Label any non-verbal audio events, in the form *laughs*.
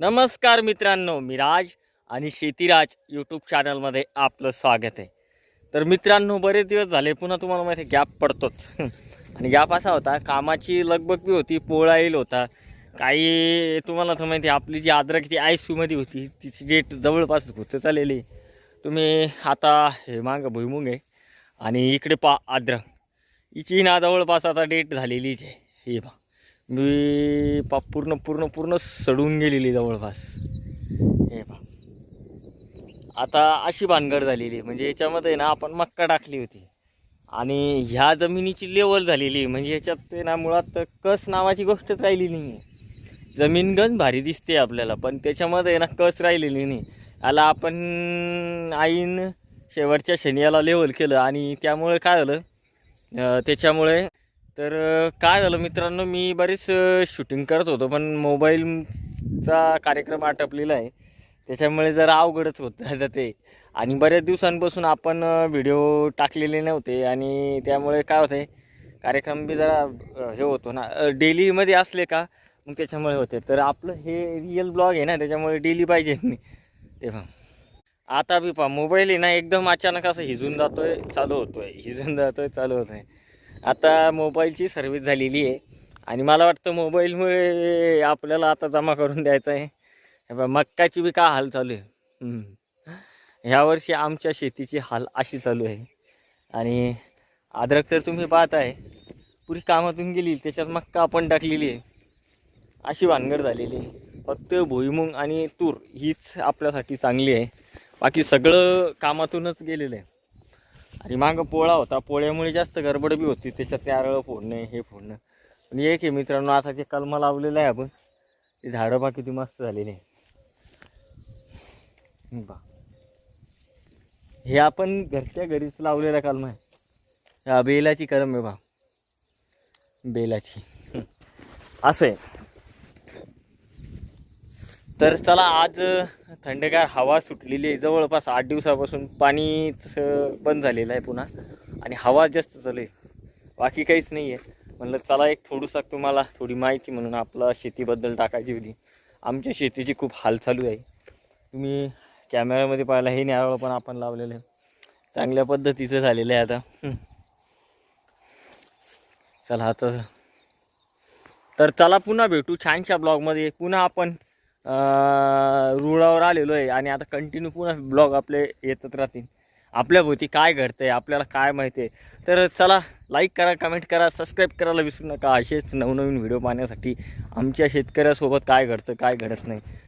नमस्कार मित्रांनो मी राज आणि शेतीराज यूट्यूब चॅनलमध्ये आपलं स्वागत आहे. तर मित्रांनो बरेच दिवस झाले पुन्हा तुम्हाला माहिती गॅप पडतोच. *laughs* आणि गॅप असा होता कामाची लगबग बी होती पोळा येईल होता. काही तुम्हाला तर माहिती आहे, आपली जी अद्रक ती आयमध्ये होती तिची डेट जवळपास होतं आलेली तुम्ही आता हे मागं भुईमुंग आहे आणि इकडे पा आद्रक हिची ना जवळपास आता डेट झालेलीच आहे. हे बा मी पा पूर्ण पूर्ण पूर्ण सडून गेलेली जवळपास. हे पा आता अशी भानगड झालेली आहे. म्हणजे याच्यामध्ये ना आपण मक्का टाकली होती. आणि ह्या जमिनीची लेवल झालेली आहे. म्हणजे याच्यात ते ना मुळात कस नावाची गोष्टच राहिली नाही आहे जमीन गण भारी दिसते आपल्याला पण त्याच्यामध्ये ना कस राहिलेली नाही. याला आपण आईन शेवटच्या शनियाला लेवल केलं आणि त्यामुळे काय झालं? त्याच्यामुळे तर काय झालं मित्रांनो मी बरीच शूटिंग करत होतो पण मोबाईलचा कार्यक्रम आटपलेला आहे. त्याच्यामुळे जरा अवघडच होत *laughs* जाते ते. आणि बऱ्याच दिवसांपासून आपण व्हिडिओ टाकलेले नव्हते आणि त्यामुळे काय होते कार्यक्रम बी जरा हे होतो ना डेलीमध्ये असले का मग त्याच्यामुळे होते. तर आपलं हे रिअल ब्लॉग आहे ना त्याच्यामुळे डेली पाहिजे. नाही *laughs* तेव्हा. आता बी पहा मोबाईल आहे ना एकदम अचानक असं हिजून जातोय चालू होतोय. हिजून जातोय चालू होतोय. आता मोबाईलची सर्व्हिस झालेली आहे. आणि मला वाटतं मोबाईलमुळे आपल्याला आता जमा करून द्यायचं आहे. मक्काची बी का हाल चालू आहे? ह्यावर्षी आमच्या शेतीची हाल अशी चालू आहे. आणि अद्रक तर तुम्ही पाहताय. पुरी कामातून गेली त्याच्यात मक्का आपण टाकलेली आहे. अशी भानगड झालेली आहे. फक्त भुईमुंग आणि तूर हीच आपल्यासाठी चांगली आहे. बाकी सगळं कामातूनच गेलेलं आहे. आणि मागं पोळा होता. पोळ्यामुळे जास्त गडबड बी होती. त्याच्यात नारळ फोडणे हे फोडणं. पण एक आहे मित्रांनो आता जे कलमा लावलेलं आहे आपण ते झाडं बा किती मस्त झालेली आहे. हे हे आपण घरच्या घरीच लावलेला कलमा आहे. हा बेलाची करम आहे बा बेलाची. *laughs* असं आहे. तर चला आज थंडगार हवा सुटलेली आहे. जवळपास आठ दिवसापासून पाणीच बंद झालेलं आहे पुन्हा. आणि हवा जास्त चालू आहे. बाकी काहीच नाही आहे. म्हणलं चला एक थोडंसं तुम्हाला थोडी माहिती म्हणून आपला शेतीबद्दल टाकायची होती. आमच्या शेतीची खूप हाल चालू आहे. तुम्ही कॅमेऱ्यामध्ये पाहिला हे नारळ पण आपण लावलेलं आहे. चांगल्या पद्धतीचं झालेलं आहे आता. चला आता तर चला पुन्हा भेटू. छानशा ब्लॉगमध्ये. पुन्हा आपण रुळावर आलेलो आहे आणि आता कंटिन्यू पुन्हा ब्लॉग आपले येतच राहतील. आपल्याभोवती काय घडतंय आपल्याला काय माहिती आहे? तर चला लाईक करा कमेंट करा सबस्क्राईब करायला विसरू नका. असेच नवनवीन व्हिडिओ पाहण्यासाठी आमच्या शेतकऱ्यासोबत काय घडतं काय घडत नाही.